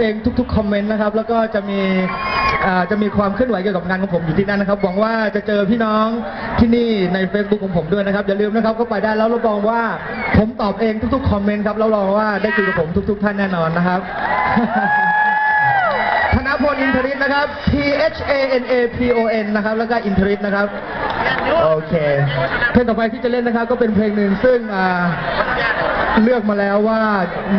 เองทุก ๆ คอมเมนต์นะครับ แล้วก็จะมีอ่าจะมีความเคลื่อนไหวเกี่ยวกับงานของผมอยู่ที่นั่นนะครับ หวังว่าจะเจอพี่น้องที่นี่ใน Facebook ของผมด้วยนะครับ อย่าลืมนะครับก็ไปได้แล้วรับรองว่า ผมตอบเองทุกๆ คอมเมนต์ครับแล้วรองว่าได้คุยกับผมทุก ๆ ท่านแน่นอนนะครับ ธนพลอินทริตนะครับ T H A N A P O N นะครับ แล้วก็อินทริตนะครับ โอเค เพลงต่อไปที่จะเล่นนะครับ ก็เป็นเพลงหนึ่งซึ่งอ่า เลือกมาแล้วว่า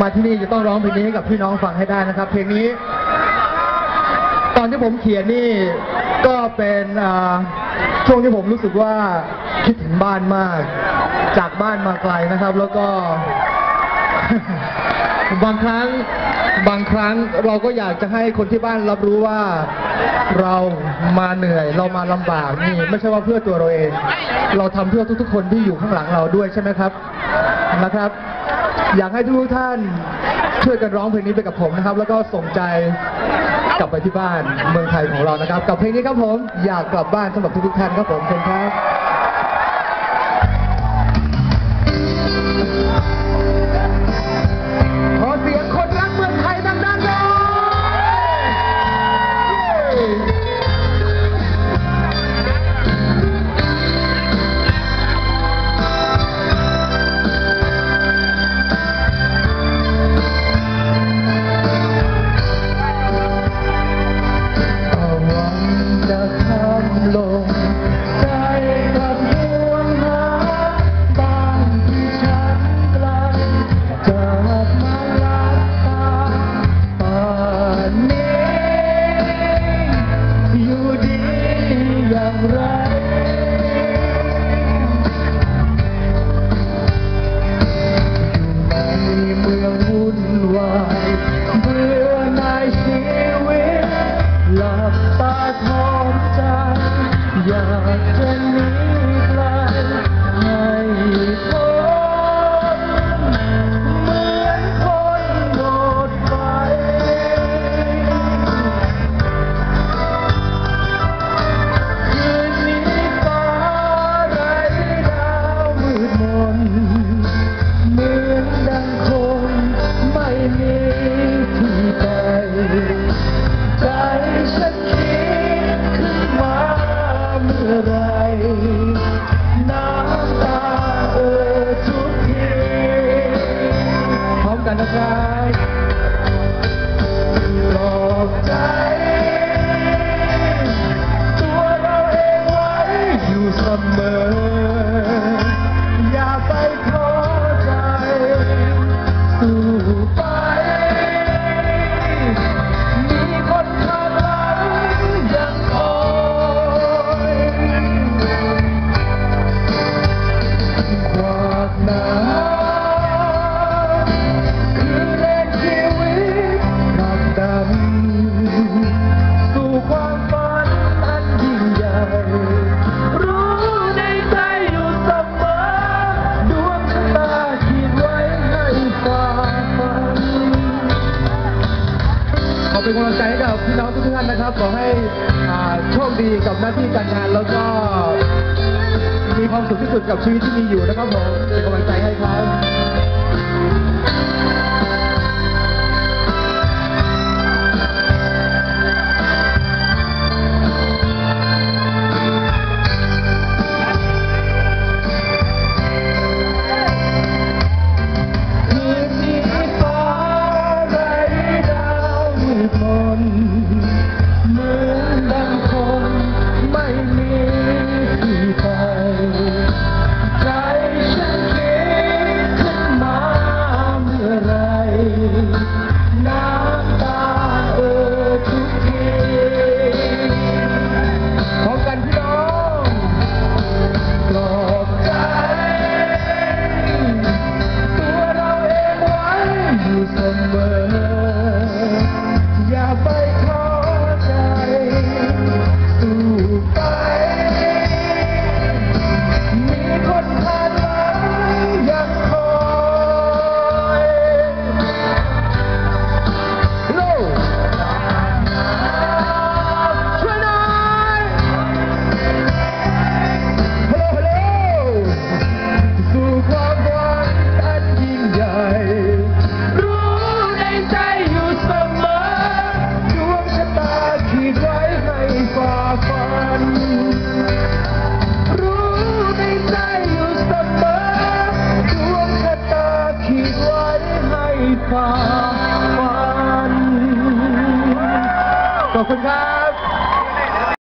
มาที่นี่จะต้องร้องเพลงนี้ให้กับพี่น้องฟังให้ได้นะครับ เพลงนี้ ตอนที่ผมเขียนนี่ก็เป็นช่วงที่ผมรู้สึกว่าคิดถึงบ้านมาก จากบ้านมาไกลนะครับ แล้วก็ บางครั้งบางครั้งเราก็อยากจะให้คนที่บ้านรับรู้ว่าเรามาเหนื่อย เรามาลำบากนี่ไม่ใช่ว่าเพื่อตัวเราเอง เราทำเพื่อทุกๆ คนที่อยู่ข้างหลังเราด้วยใช่ไหมครับนะครับ อยากให้ทุกท่านช่วยกันร้องเพลงนี้ไปกับผมนะครับ แล้วก็ส่งใจกลับไปที่บ้านเมืองไทยของเรานะครับ กับเพลงนี้ครับผมอยากกลับบ้านสำหรับทุกๆท่านครับผมเชิญครับ อ ร้ เป็นกำลังใจให้กับพี่น้องทุกท่านนะครับ ขอให้อ่าโชคดีกับหน้าที่การงานแล้วก็ มีความสุขที่สุดกับชีวิตที่มีอยู่นะครับผมเป็นกำลังใจให้ครับ Africa!